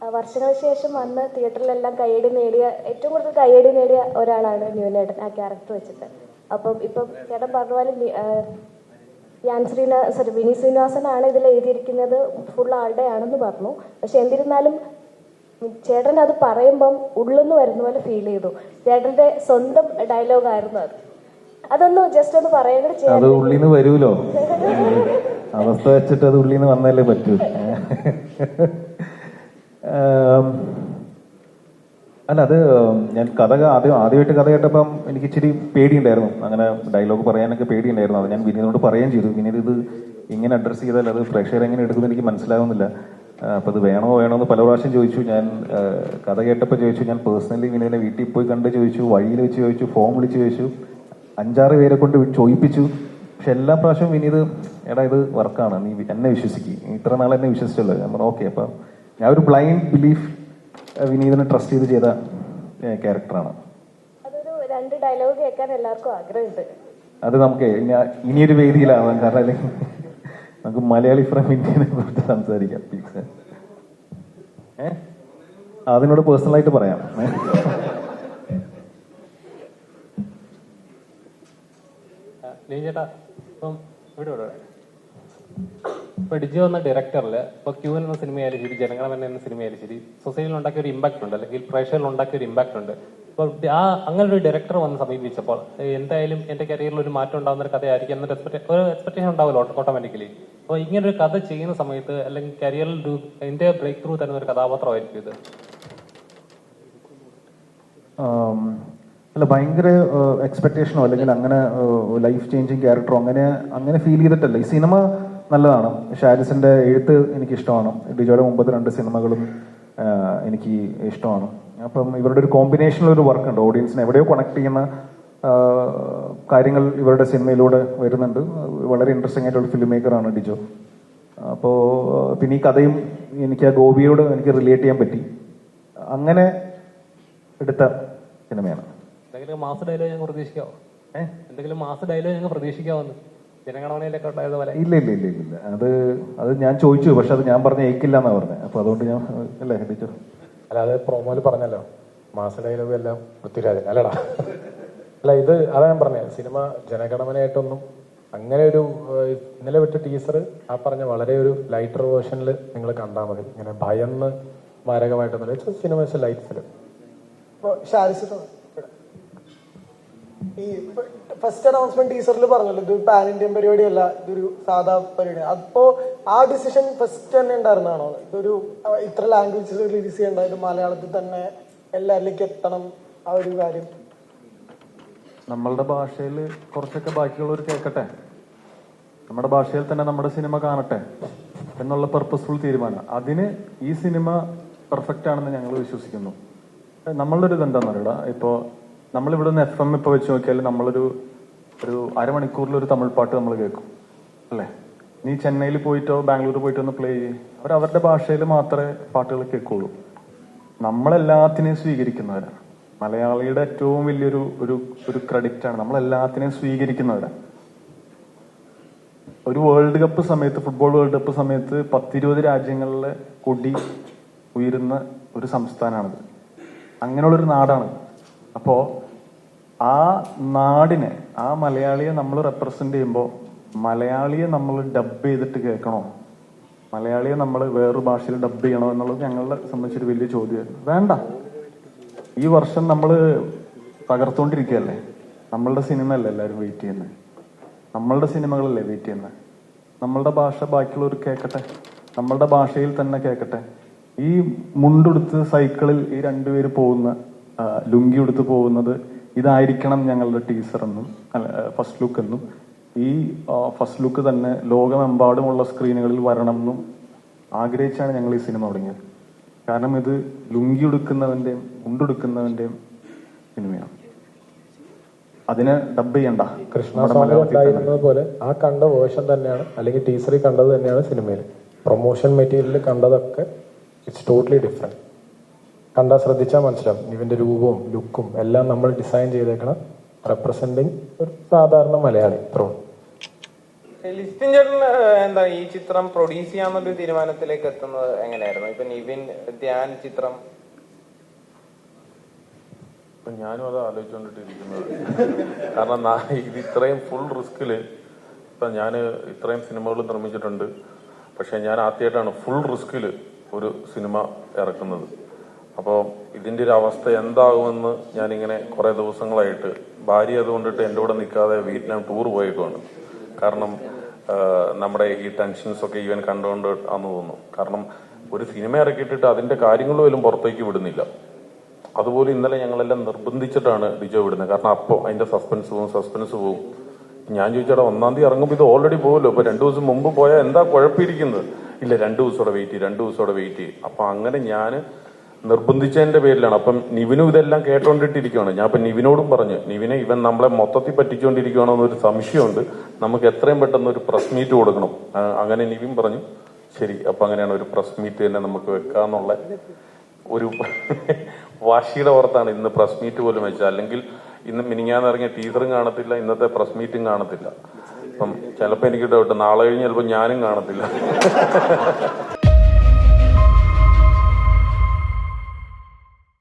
വർഷങ്ങൾക്ക് ശേഷം വന്ന് തിയേറ്ററിലെല്ലാം കയ്യടി നേടിയ ഏറ്റവും കൂടുതൽ കയ്യടി നേടിയ ഒരാളാണ് ന്യൂനേട്ടൻ ആ ക്യാരക്ടർ വെച്ചിട്ട്. അപ്പം ഇപ്പം ചേട്ടൻ പറഞ്ഞ പോലെ യാൻ ശ്രീന സോറി വിനി ശ്രീനിവാസനാണ് ഇതിൽ എഴുതിയിരിക്കുന്നത് ഫുൾ ആളുടെ ആണെന്ന് പറഞ്ഞു. പക്ഷെ എന്നിരുന്നാലും ചേട്ടൻ അത് പറയുമ്പം ഉള്ളെന്ന് വരുന്ന പോലെ ഫീൽ ചെയ്തു. ചേട്ടന്റെ സ്വന്തം ഡയലോഗായിരുന്നു അത്. അതൊന്ന് ജസ്റ്റ് ഒന്ന് പറയേണ്ടത് അത് ഉള്ളിന്ന് വരൂലോ? അവസ്ഥ വെച്ചിട്ട് അത് ഉള്ളിന്ന് വന്നാലേ പറ്റൂ. അല്ല അത് ഞാൻ കഥ ആദ്യം ആദ്യമായിട്ട് കഥ കേട്ടപ്പം എനിക്ക് ഇച്ചിരി പേടിയുണ്ടായിരുന്നു. അങ്ങനെ ഡയലോഗ് പറയാനൊക്കെ പേടിയുണ്ടായിരുന്നു. അത് ഞാൻ വിനീതിനോട് പറയുകയും ചെയ്തു. വിനീത് ഇത് ഇങ്ങനെ അഡ്രസ്സ് ചെയ്താൽ അത് പ്രേക്ഷകർ എങ്ങനെ എടുക്കുമെന്ന് എനിക്ക് മനസ്സിലാവുന്നില്ല. അപ്പോൾ അപ്പൊ അത് വേണോ വേണോ എന്ന് പല പ്രാവശ്യം ചോദിച്ചു. ഞാൻ കഥ കേട്ടപ്പോൾ ചോദിച്ചു. ഞാൻ പേഴ്സണലി വിനീതിനെ വീട്ടിൽ പോയി കണ്ട് ചോദിച്ചു. വഴിയിൽ വെച്ച് ചോദിച്ചു. ഫോം വിളിച്ച് ചോദിച്ചു. അഞ്ചാറ് പേരെ കൊണ്ട് ചോദിപ്പിച്ചു. പക്ഷെ എല്ലാ പ്രാവശ്യവും വിനീത് എടാ ഇത് വർക്കാണ് നീ എന്നെ വിശ്വസിക്കും. ഇത്ര നാൾ എന്നെ വിശ്വസിച്ചല്ലോ. ഞാൻ പറഞ്ഞു ഓക്കെ അപ്പൊ ഞാൻ ഒരു ബ്ലൈൻഡ് ബിലീഫ് വിനീതിനെ ട്രസ്റ്റ് ചെയ്ത് ചെയ്ത ക്യാരക്ടറാണ് അതൊരു രണ്ട് ഡയലോഗ് കേൾക്കാൻ എല്ലാവർക്കും ആഗ്രഹമുണ്ട്. അത് നമുക്ക് ഇനിയൊരു വേദിയിലാവാം. കാരണം അല്ലെങ്കിൽ നമുക്ക് മലയാളി ഫ്രം ഇന്ത്യനെ കുറിച്ച് സംസാരിക്കാം. പ്ലീസ് ഏ? അതിനോട് പേഴ്സണലായിട്ട് പറയാം. ചേട്ടാ ഇപ്പം ഇവിടെ ഇവിടെ ഇപ്പൊ ഡിജോ എന്ന ഡയറക്ടറിൽ ഇപ്പൊ ക്യൂ എന്ന സിനിമയായാലും ശരി ജനഗണമന എന്ന സിനിമയായാലും ശരി സൊസൈറ്റിയിൽ ഉണ്ടാക്കിയ ഒരു ഇമ്പാക്ട് ഉണ്ട് അല്ലെങ്കിൽ പ്രേക്ഷകരിൽ ഉണ്ടാക്കിയ ഒരു ഇമ്പാക്ട് ഉണ്ട്. ഇപ്പൊ ആ അങ്ങനെ ഒരു ഡയറക്ടർ വന്ന് സമീപിച്ചപ്പോൾ എന്തായാലും എന്റെ കരിയറിൽ ഒരു മാറ്റം ഉണ്ടാകുന്ന ഒരു കഥയായിരിക്കും എന്നൊരു ഒരു എക്സ്പെക്ടേഷൻ ഉണ്ടാവുമല്ലോ ഓട്ടോമാറ്റിക്കലി അപ്പൊ ഇങ്ങനെ ഒരു കഥ ചെയ്യുന്ന സമയത്ത് അല്ലെങ്കിൽ കരിയറിൽ എന്റെ ബ്രേക്ക് ത്രൂ തരുന്ന ഒരു കഥാപാത്രമായിരിക്കും ഇത്. അല്ല ഭയങ്കര എക്സ്പെക്ടേഷനോ അല്ലെങ്കിൽ അങ്ങനെ ലൈഫ് ചേഞ്ചിങ് ക്യാരക്ടറോ അങ്ങനെ അങ്ങനെ ഫീൽ ചെയ്തിട്ടല്ല. ഈ സിനിമ നല്ലതാണ്. ഷാരിസിന്റെ എഴുത്ത് എനിക്ക് ഇഷ്ടമാണ് ഡിജോയുടെ മുമ്പത്തെ രണ്ട് സിനിമകളും എനിക്ക് ഇഷ്ടമാണ്. അപ്പം ഇവരുടെ ഒരു കോമ്പിനേഷനിൽ ഒരു വർക്ക് ഉണ്ട്. ഓഡിയൻസിനെ എവിടെയോ കണക്ട് ചെയ്യുന്ന കാര്യങ്ങൾ ഇവരുടെ സിനിമയിലൂടെ വരുന്നുണ്ട്. വളരെ ഇൻട്രസ്റ്റിംഗ് ആയിട്ടുള്ള ഫിലിം മേക്കറാണ് ഡിജോ. അപ്പോൾ പിന്നെ ഈ കഥയും എനിക്ക് ആ ഗോപിയോട് എനിക്ക് റിലേറ്റ് ചെയ്യാൻ പറ്റി. അങ്ങനെ എടുത്ത സിനിമയാണ്. എന്തെങ്കിലും മാസ ഡയലോഗ് ഞങ്ങൾ പ്രതീക്ഷിക്കാവോ? ഏഹ് എന്തെങ്കിലും മാസ ഡയലോഗ് ഞങ്ങൾ പ്രതീക്ഷിക്കാവുന്നു ഇല്ല ഇല്ല ഇല്ല ഇല്ല. അത് അത് ഞാൻ ചോദിച്ചു പക്ഷെ അത് ഞാൻ പറഞ്ഞ ഏക്കില്ല എന്നാ പറഞ്ഞത് അപ്പൊ അതുകൊണ്ട് ഞാൻ അല്ലേ ടീച്ചർ അല്ലാതെ പ്രൊമോയിൽ പറഞ്ഞല്ലോ. മാസ ഡയലോഗ് എല്ലാം പൃഥ്വിരാജൻ. അല്ലടാ. അല്ല ഇത് അതാ ഞാൻ പറഞ്ഞത് സിനിമ ജനഗണമനയായിട്ടൊന്നും അങ്ങനെ ഒരു ഇന്നലെ വിട്ട ടീസർ ആ പറഞ്ഞ വളരെ ഒരു ലൈറ്റർ വേർഷനിൽ നിങ്ങൾ കണ്ടാൽ മതി. ഇങ്ങനെ ഭയന്ന് മാരകമായിട്ടൊന്നും സിനിമ ലൈറ്റ് ഫിലിം അപ്പോൾ. ഈ ഫസ്റ്റ് അനൗൺസ്മെന്റ് ടീച്ചറിൽ പറഞ്ഞല്ലോ ഇത് പാൻ ഇന്ത്യൻ പരിപാടിയല്ല ഇതൊരു സാധാ പരിപാടി. അപ്പോ ആ ഡിസിഷൻ ഫസ്റ്റ് തന്നെ ഉണ്ടായിരുന്നാണോ ഇതൊരു ഇത്ര ലാംഗ്വേജിൽ റിലീസ് ചെയ്യേണ്ട ഇത് മലയാളത്തിൽ തന്നെ എല്ലാവരിലേക്ക് എത്തണം ആ ഒരു കാര്യം. നമ്മളുടെ ഭാഷയിൽ കുറച്ചൊക്കെ ബാക്കിയുള്ളവർ കേൾക്കട്ടെ? നമ്മുടെ ഭാഷയിൽ തന്നെ നമ്മുടെ സിനിമ കാണട്ടെ? എന്നുള്ള പർപ്പസ്ഫുൾ തീരുമാനം. അതിന് ഈ സിനിമ പെർഫെക്റ്റ് ആണെന്ന് ഞങ്ങൾ വിശ്വസിക്കുന്നു. നമ്മളുടെ ഒരു ഇതെന്താന്ന് അറിയടാ ഇപ്പോ നമ്മളിവിടെ നിന്ന് എഫ് എം ഇപ്പൊ വെച്ച് നോക്കിയാൽ നമ്മളൊരു ഒരു അരമണിക്കൂറിൽ ഒരു തമിഴ് പാട്ട് നമ്മൾ കേൾക്കും അല്ലേ? നീ ചെന്നൈയിൽ പോയിട്ടോ ബാംഗ്ലൂർ പോയിട്ടോ ഒന്ന് പ്ലേ ചെയ്യേ. അവർ അവരുടെ ഭാഷയിൽ മാത്രമേ പാട്ടുകൾ കേൾക്കുള്ളൂ നമ്മളെല്ലാത്തിനെയും സ്വീകരിക്കുന്നവരാണ് മലയാളിയുടെ ഏറ്റവും വലിയൊരു ഒരു ഒരു ക്രെഡിറ്റ് ആണ് നമ്മളെല്ലാത്തിനെയും സ്വീകരിക്കുന്നവരാണ് ഒരു വേൾഡ് കപ്പ് സമയത്ത് ഫുട്ബോൾ വേൾഡ് കപ്പ് സമയത്ത് പത്തിരുപത് രാജ്യങ്ങളിലെ കൊടി ഉയരുന്ന ഒരു സംസ്ഥാനമാണിത് അങ്ങനെയുള്ളൊരു നാടാണ് അപ്പോ ആ നാടിനെ ആ മലയാളിയെ നമ്മൾ റെപ്രസെന്റ് ചെയ്യുമ്പോൾ മലയാളിയെ നമ്മൾ ഡബ് ചെയ്തിട്ട് കേൾക്കണോ? മലയാളിയെ നമ്മൾ വേറൊരു ഭാഷയിൽ ഡബ് ചെയ്യണോ എന്നുള്ളത് ഞങ്ങളെ സംബന്ധിച്ചൊരു വലിയ ചോദ്യമായിരുന്നു. വേണ്ട. ഈ വർഷം നമ്മൾ തകർത്തോണ്ടിരിക്കുകയല്ലേ? നമ്മളുടെ സിനിമ അല്ലേ എല്ലാവരും വെയിറ്റ് ചെയ്യുന്നത് നമ്മളുടെ സിനിമകളല്ലേ വെയിറ്റ് ചെയ്യുന്നത് നമ്മളുടെ ഭാഷ ബാക്കിയുള്ളവർ കേൾക്കട്ടെ? നമ്മളുടെ ഭാഷയിൽ തന്നെ കേൾക്കട്ടെ? ഈ മുണ്ടെടുത്ത് സൈക്കിളിൽ ഈ രണ്ടുപേര് പോകുന്ന ലുങ്കി എടുത്തു പോകുന്നത് ഇതായിരിക്കണം ഞങ്ങളുടെ ടീസർ എന്നും ഫസ്റ്റ് ലുക്ക് എന്നും. ഈ ഫസ്റ്റ് ലുക്ക് തന്നെ ലോകമെമ്പാടുമുള്ള സ്ക്രീനുകളിൽ വരണം എന്നും ആഗ്രഹിച്ചാണ് ഞങ്ങൾ ഈ സിനിമ തുടങ്ങിയത്. കാരണം ഇത് ലുങ്കി എടുക്കുന്നവന്റെയും ഉണ്ടെടുക്കുന്നവന്റെയും സിനിമയാണ് അതിന് ഡബ് ചെയ്യണ്ട. കൃഷ്ണ പോലെ ആ കണ്ട വേർഷൻ തന്നെയാണ് അല്ലെങ്കിൽ ടീച്ചറിൽ കണ്ടത് തന്നെയാണ് സിനിമയിൽ പ്രൊമോഷൻ മെറ്റീരിയലിൽ കണ്ടതൊക്കെ ഇറ്റ്സ് ടോട്ടലി ഡിഫറെന്റ് കണ്ടാൽ ശ്രദ്ധിച്ചാൽ മനസ്സിലാവും. ഇവന്റെ രൂപവും ലുക്കും എല്ലാം നമ്മൾ ഡിസൈൻ ചെയ്തേക്കണം റെപ്രസെന്റിങ് ഒരു സാധാരണ മലയാളി ഇത്രയും ലിസ്റ്റിൻ ചേട്ടൻ എന്താ ഈ ചിത്രം പ്രൊഡ്യൂസ് ചെയ്യാന്നൊരു തീരുമാനത്തിലേക്ക് എത്തുന്നത് എങ്ങനെയായിരുന്നു? ഇപ്പൊ നിവിൻ ധ്യാൻ ചിത്രം. ഇപ്പൊ ഞാനും അത് ആലോചിച്ചുകൊണ്ടിട്ടിരിക്കുന്നത് കാരണം ഇത് ഇത്രയും ഫുൾ റിസ്കിൽ ഇപ്പൊ ഞാൻ ഇത്രയും സിനിമകൾ നിർമ്മിച്ചിട്ടുണ്ട്. പക്ഷെ ഞാൻ ആദ്യമായിട്ടാണ് ഫുൾ റിസ്കിൽ ഒരു സിനിമ ഇറക്കുന്നത്. അപ്പോൾ ഇതിന്റെ ഒരു അവസ്ഥ എന്താകുമെന്ന് ഞാനിങ്ങനെ കുറേ ദിവസങ്ങളായിട്ട് ഭാര്യ അതുകൊണ്ടിട്ട് എന്റെ കൂടെ നിൽക്കാതെ വിയറ്റ്നാം ടൂർ പോയേക്കുവാണ്. കാരണം നമ്മുടെ ഈ ടെൻഷൻസ് ഒക്കെ ഇവൻ കണ്ടുകൊണ്ട് ആന്ന് തോന്നുന്നു. കാരണം ഒരു സിനിമ ഇറക്കിയിട്ടിട്ട് അതിന്റെ കാര്യങ്ങൾ പോലും പുറത്തേക്ക് വിടുന്നില്ല. അതുപോലെ ഇന്നലെ ഞങ്ങളെല്ലാം നിർബന്ധിച്ചിട്ടാണ് ഡിജോ വിടുന്നത്. കാരണം അപ്പോൾ അതിന്റെ സസ്പെൻസ് പോവും സസ്പെൻസ് പോവും. ഞാൻ ചോദിച്ചാൽ ഒന്നാം തീയതി ഇറങ്ങുമ്പോൾ ഇത് ഓൾറെഡി പോകുമല്ലോ ഇപ്പൊ രണ്ട് ദിവസം മുമ്പ് പോയാൽ എന്താ കുഴപ്പമിരിക്കുന്നത്? ഇല്ല രണ്ടു ദിവസത്തോടെ വെയിറ്റ് ചെയ്യും രണ്ടു ദിവസത്തോടെ വെയിറ്റ് ചെയ്യും. അപ്പൊ അങ്ങനെ ഞാൻ നിർബന്ധിച്ചതിന്റെ പേരിലാണ്. അപ്പം നിവിനും ഇതെല്ലാം കേട്ടോണ്ടിട്ടിരിക്കുകയാണ് ഞാൻ ഇപ്പൊ നിവിനോടും പറഞ്ഞു നിവിനെ ഇവൻ നമ്മളെ മൊത്തത്തിൽ പറ്റിച്ചുകൊണ്ടിരിക്കുകയാണോ എന്നൊരു സംശയമുണ്ട്. നമുക്ക് എത്രയും പെട്ടെന്ന് ഒരു പ്രസ് മീറ്റ് കൊടുക്കണം. അങ്ങനെ നിവിൻ പറഞ്ഞു. ശരി അപ്പൊ അങ്ങനെയാണ് ഒരു പ്രസ് മീറ്റ് തന്നെ നമുക്ക് വെക്കാന്നുള്ള ഒരു വാശിയുടെ പുറത്താണ് ഇന്ന് പ്രസ് മീറ്റ് പോലും വെച്ചത്. അല്ലെങ്കിൽ ഇന്ന് മിനിങ്ങാന്ന് ഇറങ്ങിയ ടീച്ചറും കാണത്തില്ല ഇന്നത്തെ പ്രസ് മീറ്റും കാണത്തില്ല. അപ്പം ചിലപ്പോൾ എനിക്ക് ഡൗട്ട് നാളെ കഴിഞ്ഞ് ചിലപ്പോൾ ഞാനും കാണത്തില്ല.